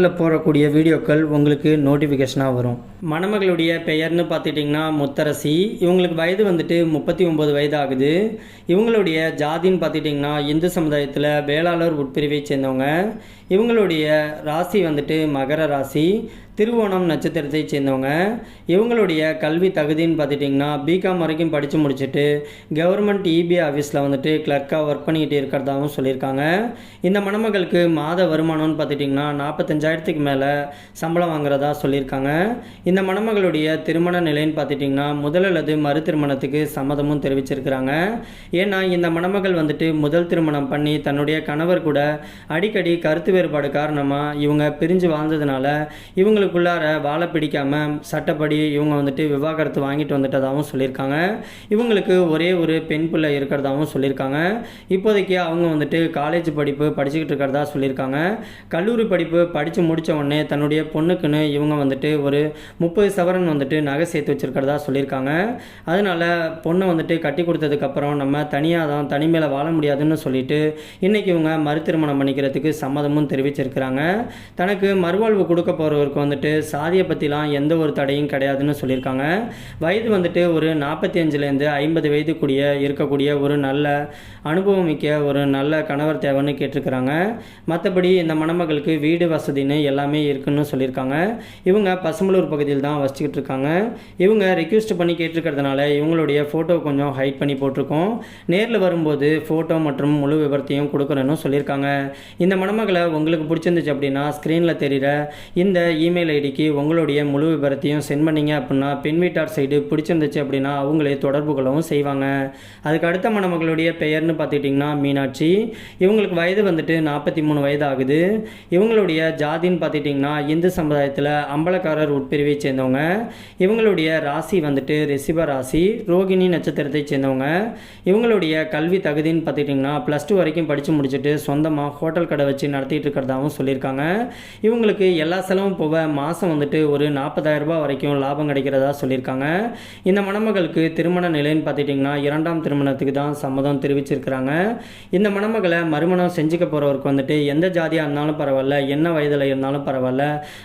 சேனலில் போடக்கூடிய வீடியோக்கள் உங்களுக்கு நோட்டிஃபிகேஷனாக வரும். மணமகளுடைய பெயர்னு பார்த்துட்டிங்கன்னா முத்தரசி. இவங்களுக்கு வயது வந்துட்டு முப்பத்தி ஒம்பது வயது ஆகுது இவங்களுடைய ஜாதின்னு பார்த்துட்டிங்கன்னா இந்து சமுதாயத்தில் வேளாளர் உட்பிரிவை சேர்ந்தவங்க. இவங்களுடைய ராசி வந்துட்டு மகர ராசி திருவோணம் நட்சத்திரத்தை சேர்ந்தவங்க. இவங்களுடைய கல்வி தகுதின்னு பார்த்துட்டிங்கன்னா பிகாம் வரைக்கும் படித்து முடிச்சுட்டு கவர்மெண்ட் இபி ஆஃபீஸில் வந்துட்டு கிளர்க்காக ஒர்க் பண்ணிக்கிட்டு இருக்கிறதாகவும் சொல்லியிருக்காங்க. இந்த மணமகளுக்கு மாத வருமானம்னு பார்த்துட்டிங்கன்னா நாற்பத்தஞ்சாயிரத்துக்கு மேலே சம்பளம் வாங்குறதா சொல்லியிருக்காங்க. இந்த மணமகளுடைய திருமண நிலைன்னு பார்த்துட்டிங்கன்னா முதல் அல்லது மறு திருமணத்துக்கு சம்மதமும் தெரிவிச்சிருக்கிறாங்க. ஏன்னா இந்த மணமகள் வந்துட்டு முதல் திருமணம் பண்ணி தன்னுடைய கணவர் கூட அடிக்கடி கருத்து வேறுபாடு காரணமாக இவங்க பிரிஞ்சு வாழ்ந்ததுனால இவங்களுக்குள்ளார வாழை பிடிக்காமல் சட்டப்படி இவங்க வந்துட்டு விவாகரத்து வாங்கிட்டு வந்துட்டதாகவும் சொல்லியிருக்காங்க. இவங்களுக்கு ஒரே ஒரு பெண் பிள்ளை இருக்கிறதாகவும் சொல்லியிருக்காங்க. இப்போதைக்கு அவங்க வந்துட்டு காலேஜ் படிப்பு படிச்சுக்கிட்டு இருக்கிறதா சொல்லியிருக்காங்க. கல்லூரி படிப்பு படித்து முடித்த உடனே தன்னுடைய பொண்ணுக்குன்னு இவங்க வந்துட்டு ஒரு முப்பது சவரன் வந்துட்டு நகை சேர்த்து வச்சுருக்கிறதா சொல்லியிருக்காங்க. அதனால் பொண்ணை வந்துட்டு கட்டி கொடுத்ததுக்கப்புறம் நம்ம தனியாக தான் தனிமையில் வாழ முடியாதுன்னு சொல்லிட்டு இன்றைக்கி இவங்க மறு திருமணம் பண்ணிக்கிறதுக்கு சம்மதமும் தெரிவிச்சிருக்கிறாங்க. தனக்கு மறுவாழ்வு கொடுக்க போகிறவருக்கு வந்துட்டு சாதியை பற்றிலாம் எந்த ஒரு தடையும் கிடையாதுன்னு சொல்லியிருக்காங்க. வயது வந்துட்டு ஒரு நாற்பத்தி அஞ்சுலேருந்து ஐம்பது வயது கூடிய இருக்கக்கூடிய ஒரு நல்ல அனுபவம் மிக்க ஒரு நல்ல கணவர் தேவைன்னு கேட்டிருக்கிறாங்க. மற்றபடி இந்த மணமகளுக்கு வீடு வசதின்னு எல்லாமே இருக்குன்னு சொல்லியிருக்காங்க. இவங்க பசும்பலூர் பகுதியில் தான் வசிச்சுக்கிட்டு இருக்காங்க. இவங்க ரெக்வெஸ்ட் பண்ணி கேட்டிருக்கிறதுனால இவங்களுடைய ஃபோட்டோ கொஞ்சம் ஹைட் பண்ணி போட்டிருக்கோம். நேரில் வரும்போது ஃபோட்டோ மற்றும் முழு விவரத்தையும் கொடுக்குறேன்னு சொல்லியிருக்காங்க. இந்த மணமகளை உங்களுக்கு பிடிச்சிருந்துச்சு அப்படின்னா ஸ்க்ரீனில் தெரிகிற இந்த இமெயில் ஐடிக்கு உங்களுடைய முழு விபரத்தையும் சென்ட் பண்ணிங்க அப்படின்னா பெண் வீட்டார் சைடு பிடிச்சிருந்துச்சு அப்படின்னா அவங்களே தொடர்பு கொள்ளவும் செய்வாங்க. அதுக்கு அடுத்த மணமகளுடைய பெயர்னு பார்த்துக்கிட்டிங்கன்னா மீனாட்சி. இவங்களுக்கு வயது வந்துட்டு நாற்பத்தி மூணு வயது ஆகுது இவங்களுடைய ஜாதின்னு பார்த்துட்டிங்கன்னா இந்து சமுதாயத்தில் அம்பலக்காரர் உட்பிரிவை சேர்ந்தவங்க. இவங்களுடைய ராசி வந்துட்டு ரிசிப ராசி ரோகிணி நட்சத்திரத்தை சேர்ந்தவங்க. இவங்களுடைய கல்வி தகுதின்னு பார்த்துட்டிங்கன்னா ப்ளஸ் டூ வரைக்கும் படித்து முடிச்சுட்டு சொந்தமாக ஹோட்டல் கடை வச்சு நடத்திட்டு இருக்கிறதாகவும் சொல்லியிருக்காங்க. இவங்களுக்கு எல்லா செலவும் போக மாதம் வந்துட்டு ஒரு 40000 ரூபாய் வரைக்கும் லாபம் கிடைக்கிறதா சொல்லியிருக்காங்க. இந்த மணமகளுக்கு திருமண நிலைன்னு பார்த்துட்டிங்கன்னா இரண்டாம் திருமணத்துக்கு தான் சம்மதம் தெரிவிச்சிருக்கிறாங்க. இந்த மணமகளை மறுமணம் செஞ்சுக்க போகிறவருக்கு வந்துட்டு எந்த ஜாதியாக இருந்தாலும் பரவாயில்ல என்ன வயதில் இருந்தாலும் பரவாயில்ல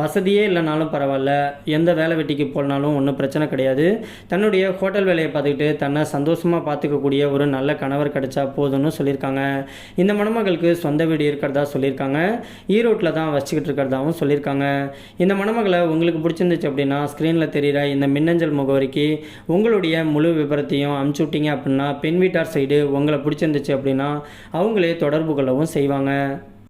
வசதியே இல்லைனாலும் பரவாயில்ல எந்த வேலை வெட்டிக்கு போனாலும் ஒன்றும் பிரச்சனை கிடையாது. தன்னுடைய ஹோட்டல் வேலையை பார்த்துக்கிட்டு தன்னை சந்தோஷமாக பார்த்துக்கக்கூடிய ஒரு நல்ல கணவர் கிடைச்சா போதும்னு சொல்லியிருக்காங்க. இந்த மணமகளுக்கு சொந்த வீடு இருக்கிறதா சொல்லியிருக்காங்க. ஈரோட்டில் தான் வச்சுக்கிட்டு இருக்கிறதாவும் சொல்லியிருக்காங்க. இந்த மணமகளை உங்களுக்கு பிடிச்சிருந்துச்சு அப்படின்னா ஸ்க்ரீனில் தெரிகிற இந்த மின்னஞ்சல் முகவரிக்கு உங்களுடைய முழு விபரத்தையும் அமுச்சு விட்டீங்க அப்படின்னா பெண் வீட்டார் சைடு உங்களை பிடிச்சிருந்துச்சு அப்படின்னா அவங்களே தொடர்பு கொள்ளவும் செய்வாங்க.